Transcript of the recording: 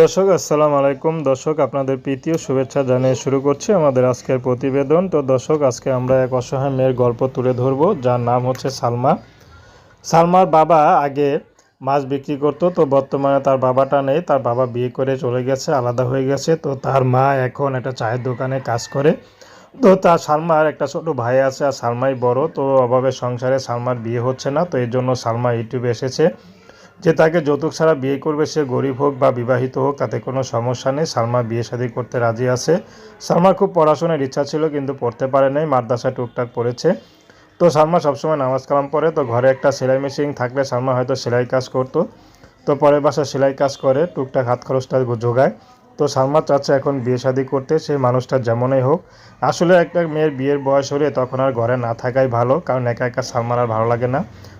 দর্শক, আসসালামু আলাইকুম। দর্শক, আপনাদের প্রীতি ও শুভেচ্ছা জানিয়ে শুরু করছি আমাদের আজকের প্রতিবেদন। তো দর্শক, আজকে আমরা এক অসহায় মেয়ের গল্প তুলে ধরবো, যার নাম হচ্ছে সালমা। সালমার বাবা আগে মাছ বিক্রি করতো, তো বর্তমানে তার বাবাটা নেই। তার বাবা বিয়ে করে চলে গেছে, আলাদা হয়ে গেছে। তো তার মা এখন একটা চায়ের দোকানে কাজ করে। তো তার সালমার একটা ছোট ভাই আছে, আর সালমাই বড়। তো অভাবে সংসারে সালমার বিয়ে হচ্ছে না, তো এর জন্য সালমা ইউটিউবে এসেছে। যে তাকে যৌতুক ছাড়া বিয়ে করবে সে গরিব হোক বা বিবাহিত হোক, তাতে কোনো সমস্যা নেই। সালমা বিয়ে শাদী করতে রাজি আছে। সালমার খুব পড়াশোনার ইচ্ছা ছিল, কিন্তু পড়তে পারে নাই। মাদ্রাসা টুকটাক পড়েছে। তো সালমা সবসময় নামাজ কালাম পড়ে। তো ঘরে একটা সেলাই মেশিন থাকলে সালমা হয়তো সেলাই কাজ করতো। তো পরের বাসা সেলাই কাজ করে, টুকটাক হাত খরচটা যোগায়। তো সালমা চাচ্ছে এখন বিয়ে শাদী করতে, সেই মানুষটা যেমনই হোক। আসলে একটা মেয়ের বিয়ের বয়স হলে তখন আর ঘরে না থাকাই ভালো, কারণ একা একা সালমার আর ভালো লাগে না।